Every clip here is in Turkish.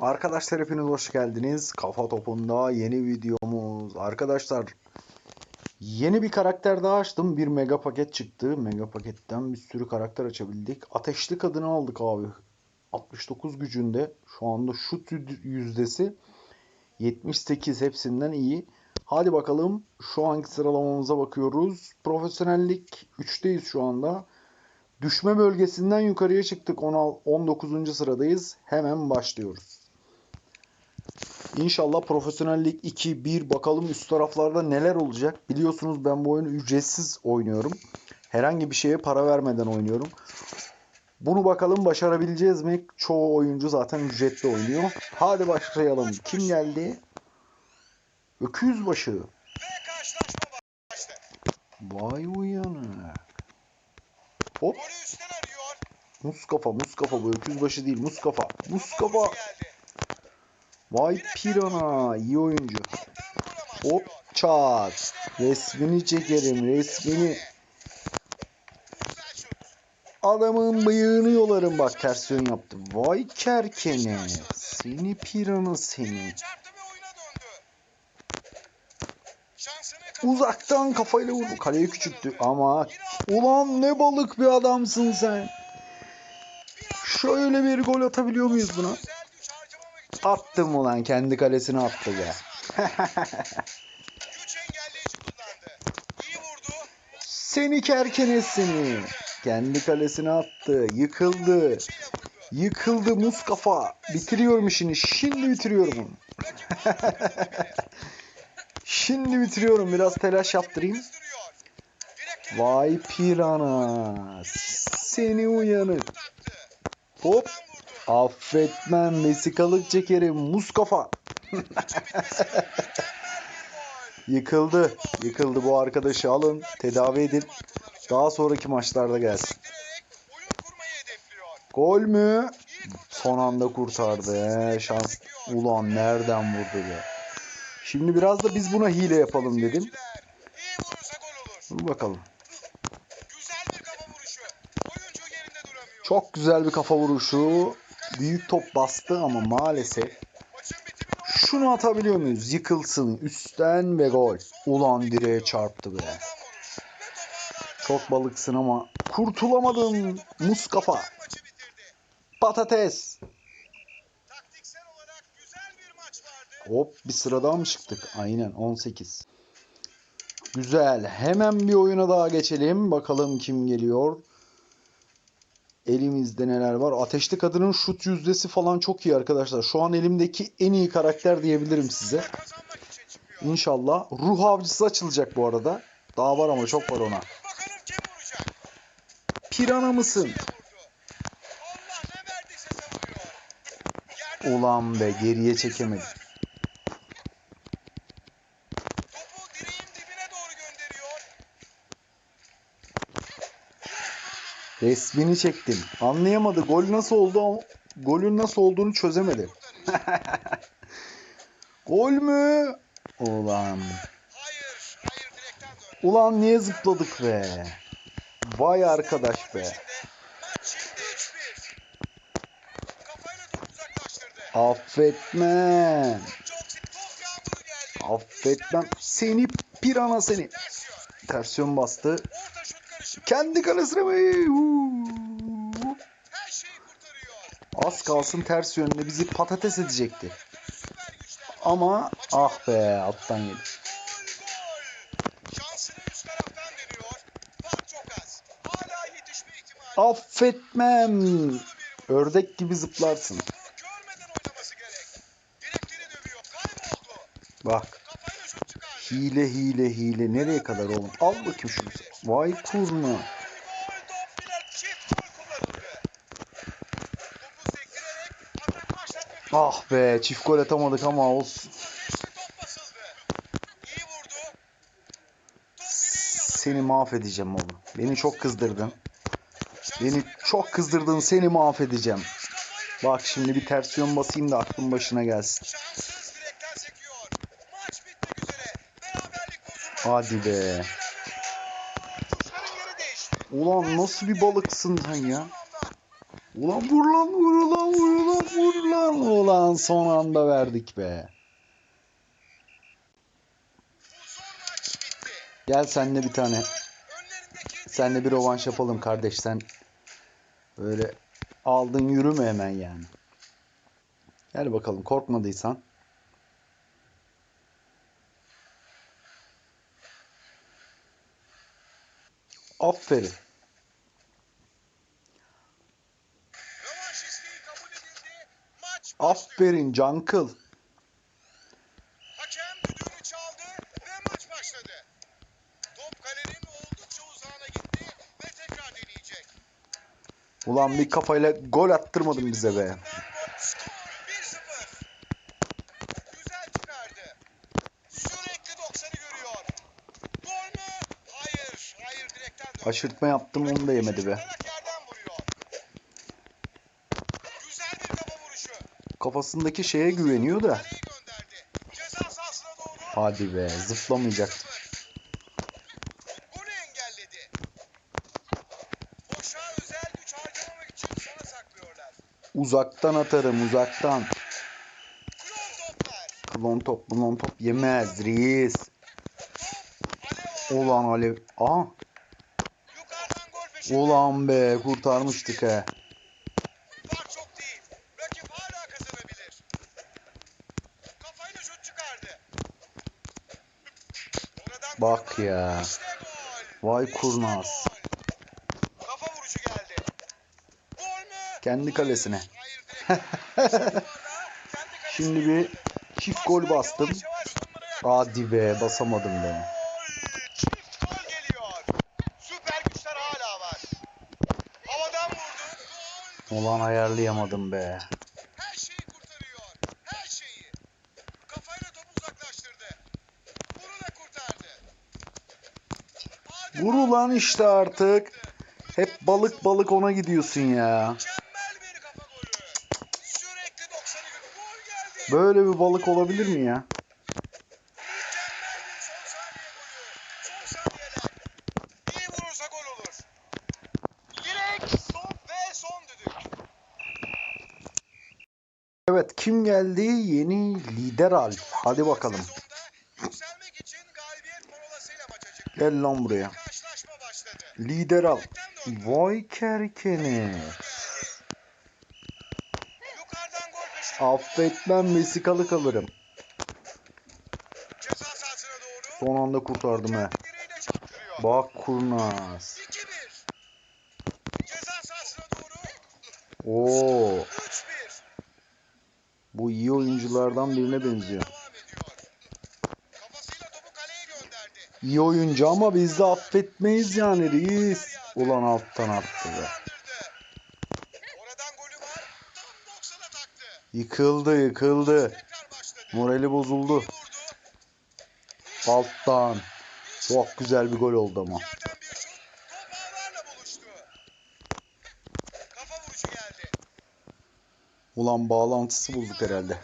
Arkadaşlar hepiniz hoş geldiniz. Kafa topunda yeni videomuz. Arkadaşlar yeni bir karakter daha açtım. Bir mega paket çıktı. Mega paketten bir sürü karakter açabildik. Ateşli kadını aldık abi. 69 gücünde. Şu anda şut yüzdesi 78 hepsinden iyi. Hadi bakalım şu anki sıralamamıza bakıyoruz. Profesyonellik 3'teyiz şu anda. Düşme bölgesinden yukarıya çıktık. 16 19. sıradayız. Hemen başlıyoruz. İnşallah profesyonellik 2, 1 bakalım üst taraflarda neler olacak. Biliyorsunuz ben bu oyunu ücretsiz oynuyorum. Herhangi bir şeye para vermeden oynuyorum. Bunu bakalım başarabileceğiz mi? Çoğu oyuncu zaten ücretli oynuyor. Hadi başlayalım. Kim geldi? Öküz başı. Ve karşılaşma başladı. Vay uyanık. Hop. Muskafa, Muskafa bu öküz başı değil. Muskafa. Muskafa. Vay pirana. iyi oyuncu. Hop çat. Resmini çekerim resmini. Adamın bıyığını yolarım bak ters yön yaptı. Vay kerkene. Seni pirana seni. Uzaktan kafayla vurdu. Kaleyi küçülttü ama ulan ne balık bir adamsın sen. Şöyle bir gol atabiliyor muyuz buna? Özel güç harcamamak için Attım ulan kendi kalesine attı ya. Seni kerkene seni. Kendi kalesine attı. Yıkıldı. Yıkıldı Muskafa. Bitiriyorum işini. Şimdi bitiriyorum onu. Şimdi bitiriyorum. Biraz telaş yaptırayım. Vay pirana. Seni uyanık. Hop. Affetmem. Vesikalık çekerim. Muskafa. Yıkıldı. Yıkıldı bu arkadaşı alın. Tedavi edin. Daha sonraki maçlarda gelsin. Gol mü? Son anda kurtardı. He, şans. Ulan nereden vurdu be? Şimdi biraz da biz buna hile yapalım dedim. Dur bakalım. Çok güzel bir kafa vuruşu. Büyük top bastı ama maalesef. Şunu atabiliyor muyuz? Yıkılsın. Üstten ve gol. Ulan direğe çarptı be. Çok balıksın ama kurtulamadın. Muskafa. Patates. Hop bir sıradan mı çıktık? Aynen 18. Güzel. Hemen bir oyuna daha geçelim. Bakalım kim geliyor. Elimizde neler var? Ateşli Kadının şut yüzdesi falan çok iyi arkadaşlar. Şu an elimdeki en iyi karakter diyebilirim size. İnşallah. Ruh avcısı açılacak bu arada. Daha var ama çok var ona. Pirana mısın? Ulan be geriye çekemedi. Resmini çektim. Anlayamadı. Gol nasıl oldu golün nasıl olduğunu çözemedi. Gol mü? Ulan. Ulan niye zıpladık be? Vay arkadaş be. Maç şimdi 3-1. Kafayla topu uzaklaştırdı. Affetmem. Affetmem. Seni pirana seni. Ters yön. Ters yön bastı. Kendi kalesine mi? Az kalsın ters yönde bizi patates edecekti. Ama ah be alttan yedi. Affetmem. Ördek gibi zıplarsın. Bak. Hile hile hile. Nereye kadar oğlum? Al bakayım şunu. Vay için Ah be çift gol atamadık ama olsun. Seni mahvedeceğim oğlum. Beni çok kızdırdın. Beni çok kızdırdın. Seni mahvedeceğim. Bak şimdi bir ters yön basayım da aklın başına gelsin. Şanssız direkten sekiyor. Maç bitmek üzere. Beraberlik bozuldu. Hadi be. Ulan nasıl bir balıksın sen ya? Ulan vur lan vur lan vur lan vur lan. Ulan son anda verdik be. Gel senle bir tane. Senle bir rovanş yapalım kardeş. Sen böyle aldın yürüme hemen yani. Gel bakalım korkmadıysan. Aferin. Rövanş isteği kabul edildi. Maç başlıyor. Aferin Cankıl. Hakem düdüğünü çaldı ve maç başladı. Top kalenin oldukça uzağına gitti ve tekrar deneyecek. Ulan bir kafayla gol attırmadın bize be. Skor 1-0. Güzel çıkardı. Sürekli 90'ı görüyor. Gol mü? Hayır. Hayır direkten döndü. Aşırtma yaptım onu da yemedi be. Kafasındaki şeye güveniyor da. Hadi be zıplamayacak. Uzaktan atarım uzaktan. Klon top klon top yemez reis. Top alev. Aa. Ulan be kurtarmıştık he. Fark çok değil. Rakip hala kazanabilir. Kafayla şut çıkardı. Oradan Bak ya. İşte gol. Vay İşte kurnaz. gol. Kafa vuruşu geldi. Gol mü? Kendi kalesine. Hayır direkt. Kendi kalesine Şimdi bir çift gol bastım. yavaş. Hadi be basamadım be. Gol! Çift gol geliyor. Süper güçler hala var. Havadan vurdu. Gol! Ulan ayarlayamadım be. Her şeyi kurtarıyor. Her şeyi. Kafayla topu uzaklaştırdı. Bunu da kurtardı. Adeta Vur ulan işte artık. Hep balık balık ona gidiyorsun ya. Mükemmel bir kafa golü. Sürekli 90'ı görüyor. Gol geldi. Böyle bir balık olabilir mi ya? Mükemmel bir son saniye golü. Son saniyeler. İyi vurursa gol olur. Direkt son ve son düdük. Evet kim geldi? Yeni lider Alp. Hadi bakalım. Gel lan buraya. Lider döndü. Vay peşinde. Affetmem vesikalık alırım. Ceza sahasına doğru. Son anda kurtardım he. Bak kurnaz. 2-1. Ceza sahasına doğru. Oo, 3-1. Bu iyi oyunculardan birine benziyor. İyi oyuncu ama biz de affetmeyiz yani reis. Ulan alttan attı be. Hızlandırdı. Oradan golü var. Tam 90'a taktı. Yıkıldı yıkıldı. Morali bozuldu. Alttan. Çok güzel bir gol oldu ama. Yerden bir şut. Top ağlarla buluştu. Kafa vuruşu geldi. Ulan bağlantısı bulduk herhalde.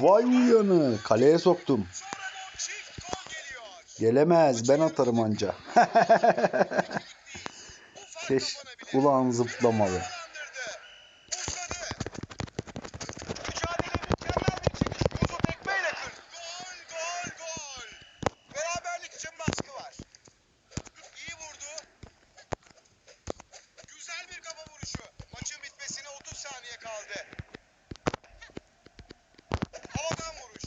Vay uyanı. Kaleye soktum. Gelemez ben atarım anca. Keş ulan zıplama be. Hızlandırdı. Uzadı. Mücadele mükemmel bir çekiş. Kuzu tekmeyle kırdı. Gol, gol, gol. Beraberlik için baskı var. İyi vurdu. Güzel bir kafa vuruşu. Maçın bitmesine 30 saniye kaldı. Havadan vuruş.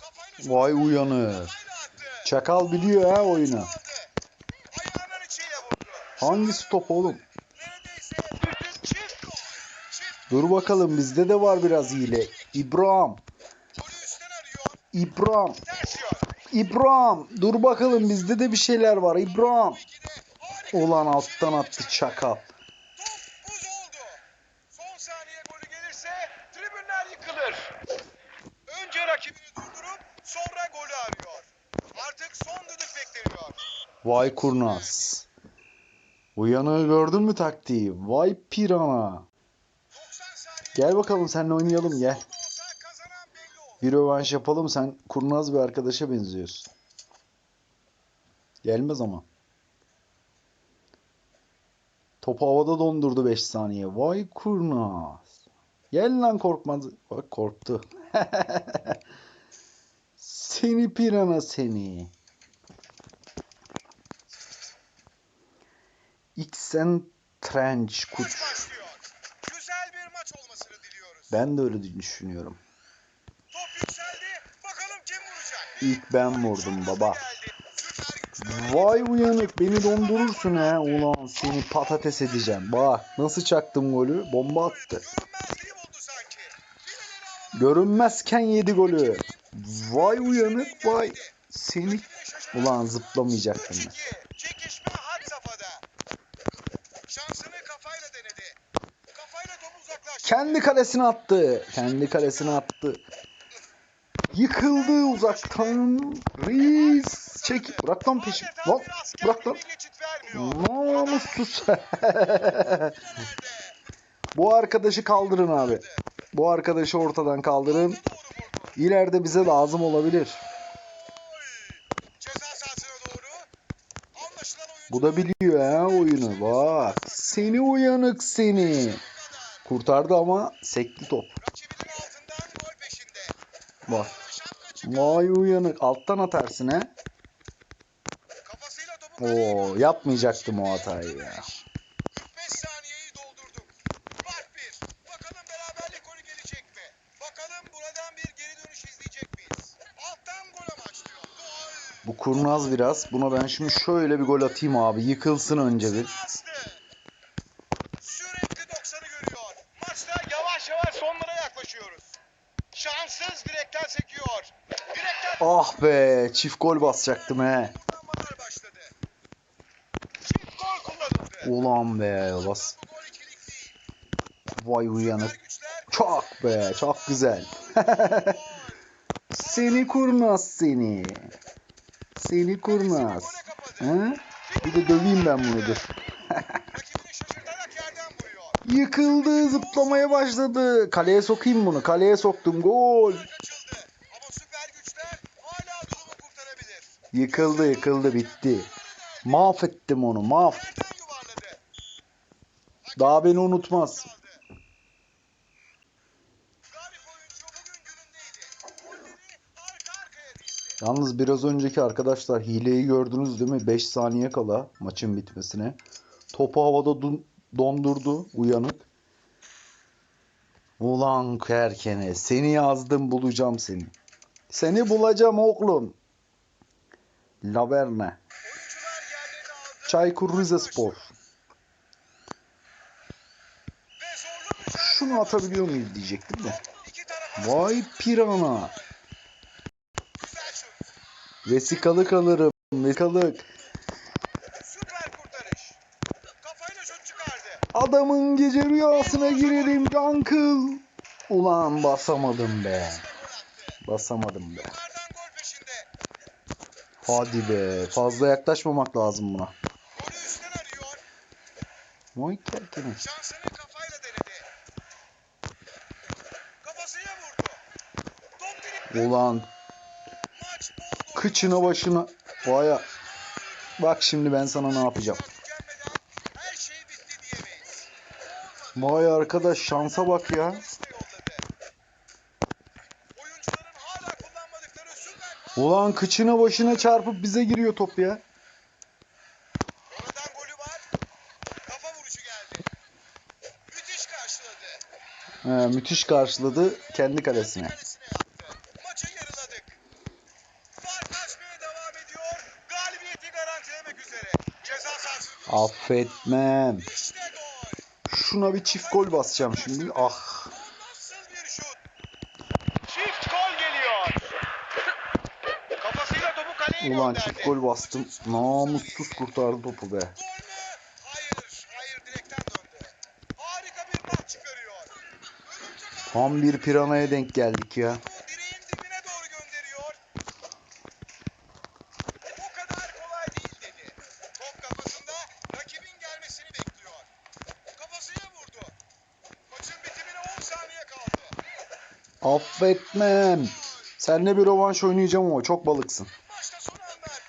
Kafayla şut. Vay uyanı. Kafayla attı. Çakal biliyor ha oyunu. Hangisi top oğlum? Dur bakalım bizde de var biraz hile. İbrahim. İbrahim. İbrahim. Dur bakalım bizde de bir şeyler var İbrahim. Bir alttan attı çakal. Top buz oldu. Son saniye golü gelirse tribünler yıkılır. Önce rakibini durdurup sonra golü arıyor. Artık son düdük bekleniyor. Vay kurnaz. Uyanığı gördün mü taktiği? Vay pirana. 90 saniye Gel bakalım seninle oynayalım gel. Bir rövanş yapalım. Sen kurnaz bir arkadaşa benziyorsun. Gelmez ama. Topu havada dondurdu 5 saniye. Vay kurnaz. Gel lan korkmaz. Bak korktu. Seni pirana seni. Xen Trench başlıyor. Güzel bir maç olmasını diliyoruz. Ben de öyle düşünüyorum. Top yükseldi. Bakalım kim vuracak? İlk ben vurdum baba. Vay uyanık beni dondurursun he. Ulan seni patates edeceğim. Bak nasıl çaktım golü. Bomba attı. Görünmezken yedi golü. Vay uyanık vay. Seni ulan zıplamayacaktım ben. 3-2. Çekişme had safhada. Şansını kafayla denedi. Kafayla topu uzaklaştı. Kendi kalesine attı. Kendi kalesine attı. Yıkıldı uzaktan. Reis. Çek. Bırak lan peşim. Lan bırak lan. Namussuz. Bu arkadaşı kaldırın abi. Bu arkadaşı ortadan kaldırın. İleride bize lazım olabilir. Bu da biliyor ha oyunu. Bak. Seni uyanık seni. Kurtardı ama sekti top. çıktı. Vay uyanık. Alttan atarsın kaleye Oo yapmayacaktım o hatayı ya. 45 saniyeyi doldurduk. Fark bir. Bakalım beraberlik golü gelecek mi? Bakalım buradan bir geri dönüş izleyecek miyiz? Alttan gol amaçlıyor. Gol. Bu kurnaz biraz. Buna ben şimdi şöyle bir gol atayım abi. Yıkılsın önce bir. Bastı. Sürekli 90'ı görüyor. Maçta yavaş yavaş sonlara yaklaşıyoruz. Şanssız direkten sekiyor. Direkten Ah be çift gol basacaktım he. Ulan be bas. Vay uyanık. Çok be çok güzel. Seni kurnaz seni. Seni kurnaz. He? Bir de döveyim ben bunu dur. Yıkıldı zıplamaya başladı. Kaleye sokayım bunu. Kaleye soktum gol. Kaçıldı. Ama süper güçler hala durumu kurtarabilir. Yıkıldı yıkıldı bitti. Mahvettim onu mahv. Daha beni unutmaz. Yalnız biraz önceki arkadaşlar hileyi gördünüz değil mi? 5 saniye kala maçın bitmesine. Topu havada dondurdu uyanık. Ulan kerkene seni yazdım bulacağım seni. Seni bulacağım oğlum. Laverne. Çaykur Rizespor. Şunu atabiliyor muyuz diyecektim de. Vay pirana. Vesikalık alırım. Vesikalık. Adamın gece rüyasına girerim Cankıl. Ulan basamadım be. Basamadım be. Hadi be. Fazla yaklaşmamak lazım buna. Top dilip Ulan kıçına başına. Vaya. Bak şimdi ben sana ne yapacağım. Şey. Vay arkadaş şansa bak ya. Polis de yolladı. Oyuncuların hala kullanmadıkları süper Ulan kıçına başına çarpıp bize giriyor top ya. Oradan golü var. Kafa vuruşu geldi. Müthiş karşıladı. He, müthiş karşıladı kendi kalesine. Kalesine yaptı. Maçı yarıladık. Fark açmaya devam ediyor. Galibiyeti garantilemek üzere. Ceza sahası. Affetmem. İşte gol. Şuna bir çift gol basacağım şimdi. Ah. Bu nasıl bir şut? Çift gol geliyor. Kafasıyla topu kaleye Ulan çift gol bastım. Namussuz kurtardı topu be. Tam bir piranaya denk geldik ya. topu direğin dibine doğru gönderiyor. O kadar kolay değil dedi. Top kafasında rakibin gelmesini bekliyor. Kafasıyla vurdu. Maçın bitimine 10 saniye kaldı. Affetmem. Seninle bir rövanş oynayacağım ama çok balıksın. Maçta son anlar.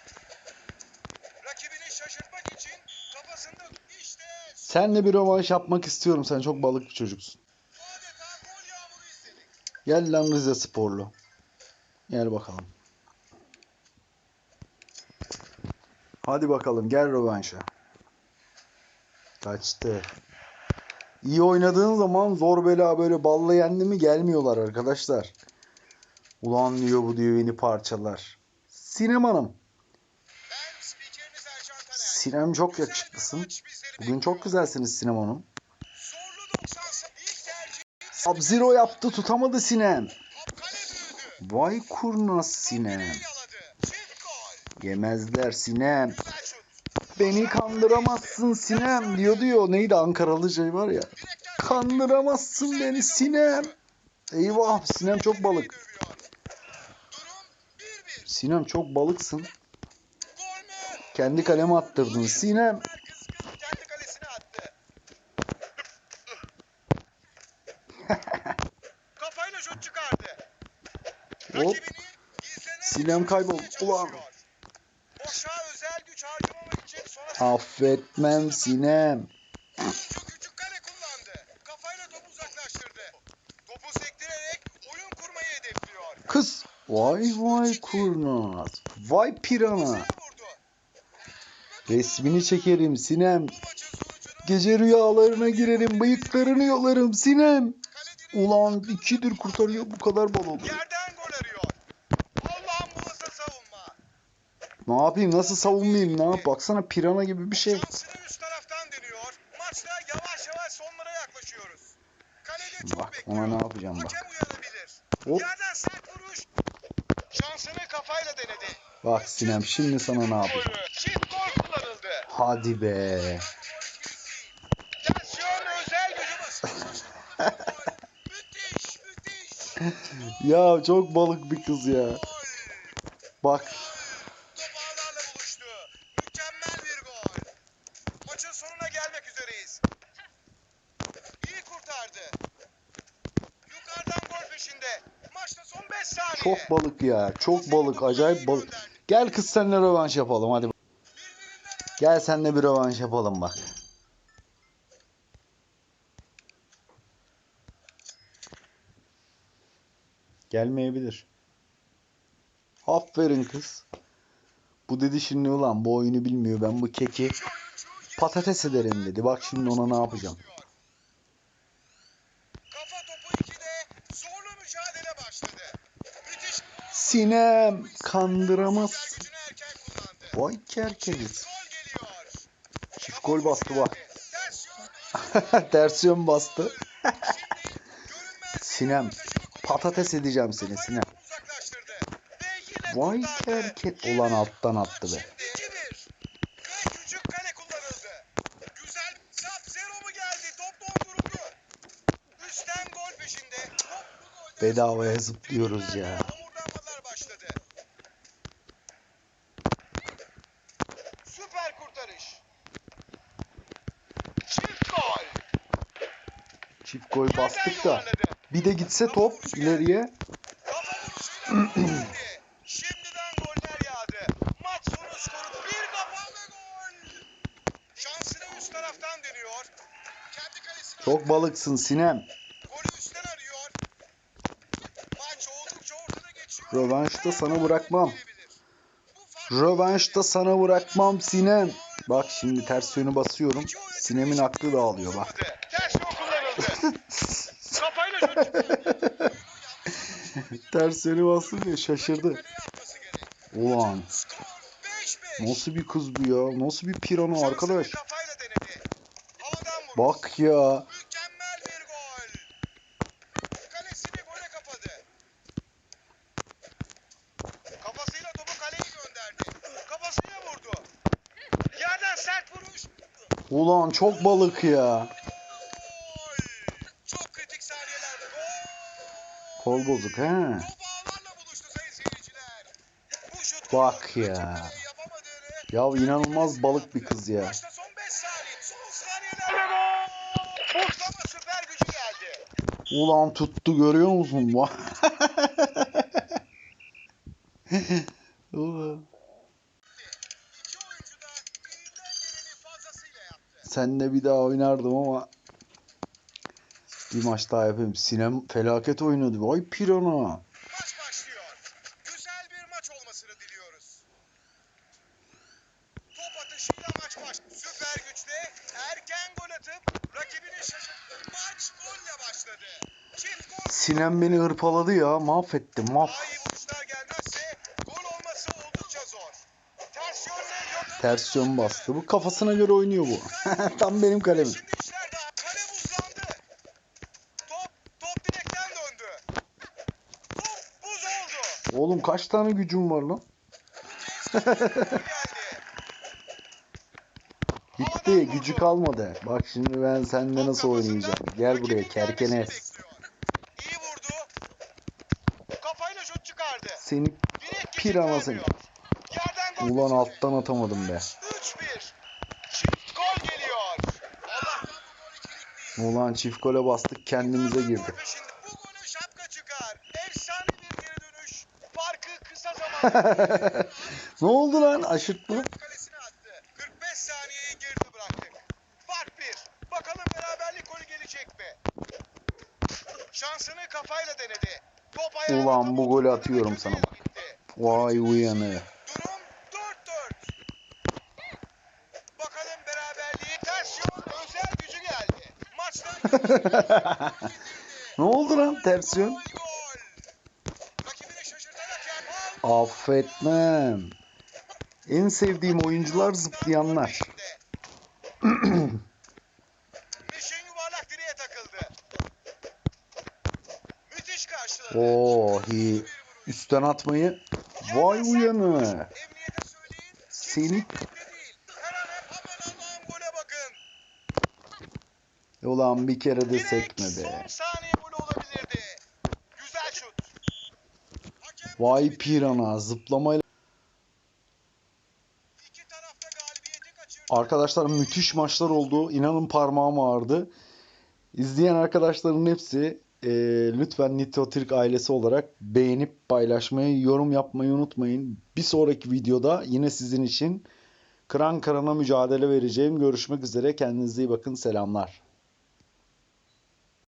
Rakibini şaşırtmak için kafasında işte Seninle bir rövanş yapmak istiyorum. Sen çok balık bir çocuksun. Gel lan Rize Sporlu. Gel bakalım. Hadi bakalım gel rövanşa. Kaçtı. İyi oynadığın zaman zor bela böyle balla yendi mi gelmiyorlar arkadaşlar. Ulan diyor bu diyor beni parçalar. Sinem Hanım. Sinem çok yakışıklısın. Bugün çok güzelsiniz Sinem Hanım. Zorlu 90 ilk tercih. Sub-Zero yaptı tutamadı Sinem. Vay kurnaz Sinem. Yemezler Sinem. Beni kandıramazsın Sinem diyor diyor. Neydi Ankaralı şey var ya. Kandıramazsın beni Sinem. Eyvah Sinem çok balık. Durum 1-1. Sinem çok balıksın. Kendi kaleme attırdın Sinem. Kendi kalesine attı. Kafayla şut çıkardı. Hop. Sinem bir kaybol. çalışıyor. Ulan. Boşa özel güç harcamamak için sonra Affetmem Sinem. Kız. Vay vay kurnaz. Vay pirana. Resmini çekerim Sinem. Gece rüyalarına girerim. Bıyıklarını yolarım Sinem. Ulan ikidir kurtarıyor bu kadar bal olur. yerden gol arıyor. Allah'ım bu nasıl savunma. Ne yapayım nasıl savunmayayım ne yap baksana pirana gibi bir şey. Şansını üst taraftan deniyor. Maçta yavaş yavaş sonlara yaklaşıyoruz. Kalede çok Bak bekliyor. ona ne yapacağım bak. Hakem uyanabilir. Hop. Yerden sert vuruş. Şansını kafayla denedi. Bak Sinem şimdi sana ne yapacağım. Çift gol. Hadi be. Ya çok balık bir kız ya. Bak Top ağlarla buluştu. Mükemmel bir gol. Maçın sonuna gelmek üzereyiz. İyi kurtardı. Yukarıdan gol peşinde. Maçta son 5 saniye. çok balık ya. Çok balık acayip balık. Gel kız seninle rövanş yapalım hadi. Gel seninle bir rövanş yapalım bak. Gelmeyebilir. Aferin kız. Bu dedi şimdi ulan bu oyunu bilmiyor ben bu keki patates ederim dedi. Bak şimdi ona ne yapacağım. Kafa topu 2'de zorlu mücadele başladı. Müthiş Sinem kandıramaz. gücünü erken kullandı. Vay kerkeniz. Çift gol geliyor. Çift gol bastı bak. Ters yön. Ters yön bastı. Sinem patates edeceğim seni Sinem. Vay kerket. Ulan alttan attı be. Şimdi 2-1. Ve küçük kale kullanıldı. Güzel sap zero mu geldi? Top donduruldu. Üstten gol peşinde. Top bu golden Bedavaya zıplıyoruz ya. Homurdanmalar başladı. Süper kurtarış. Çift gol. Çift gol Yerden bastık da. Bir de gitse top ileriye. Kafa vuruşuyla gol geldi. Şimdiden goller yağdı. Maç sonu skoru bir kafa ve gol. Şansını üst taraftan deniyor. Kendi kalesine Çok balıksın Sinem. golü üstten arıyor. Maç oldukça ortada geçiyor. Rövanşta sana an bırakmam. Bu fark- Rövanşta sana bırakmam Sinem. Bak şimdi ters yönü basıyorum. Sinem'in aklı dağılıyor bak. Ters kullanıldı. Kafayla şut. Ters yönü şaşırdı. Ulan Skor 5-5. nasıl bir kız bu ya? Nasıl bir pirana arkadaş? Bak ya. Ulan çok balık ya. Gol. Çok kritik saniyelerde. Gol. Kol bozuk şut Bak ya. Ya inanılmaz balık bir kız ya. Maçta son 5 saniye. Son saniyelerde gol. Mustafa süper gücü geldi. Ulan tuttu görüyor musun? Seninle bir daha oynardım ama bir maç daha yapayım. Sinem felaket oynadı. Vay pirana. Maç başlıyor. Güzel bir maç olmasını diliyoruz. Top atışıyla maç baş. Süper güçle erken gol atıp rakibini şaşırttı. Maç golle başladı. Çift gol. Sinem beni hırpaladı ya. Mahvetti. Mah. Daha iyi vuruşlar gelmezse gol olması oldukça zor. Ters yönle Gökhan Ters yön bastı. Bu kafasına göre oynuyor bu. Tam benim kalemim. Şimdi işler daha. Kale buzlandı. Top, top direkten döndü. Top buz oldu. Oğlum kaç tane gücüm var lan? Bitti. Gücü kalmadı. Bak şimdi ben seninle nasıl oynayacağım. Gel buraya kerkenes. İyi vurdu. Kafayla şut çıkardı. Seni Pirana seni. ulan alttan atamadım be. 3-1. Çift gol geliyor. Allah'tan bu gol ikilik değil. Ulan çift gole bastık kendimize Gol ne oldu lan? Aşırtma. kalesine attı. 45 saniyeyi geride bıraktık. Fark 1. Bakalım beraberlik golü gelecek mi? Şansını kafayla denedi. Top ayağına Ulan bu golü atıyorum sana bak. gitti. Vay uyanı. Durum 4-4. Bakalım beraberliği ters yol özel gücü geldi. Maçtan Ne oldu lan ters yön? Gol gol. Rakibini şaşırtarak yer. Affetmem. En sevdiğim oyuncular zıplayanlar. Oo, hi. Üstten atmayı. Vay uyanı. Seni-. Ulan bir kere de sekme be. saniye golü olabilirdi. Güzel şut. Hakem Vay pirana zıplamayla. Arkadaşlar müthiş maçlar oldu. İnanın parmağım ağrıdı. İzleyen arkadaşların hepsi e, lütfen Nitro Türk ailesi olarak beğenip paylaşmayı, yorum yapmayı unutmayın. Bir sonraki videoda yine sizin için kıran kırana mücadele vereceğim. Görüşmek üzere. Kendinize iyi bakın. Selamlar.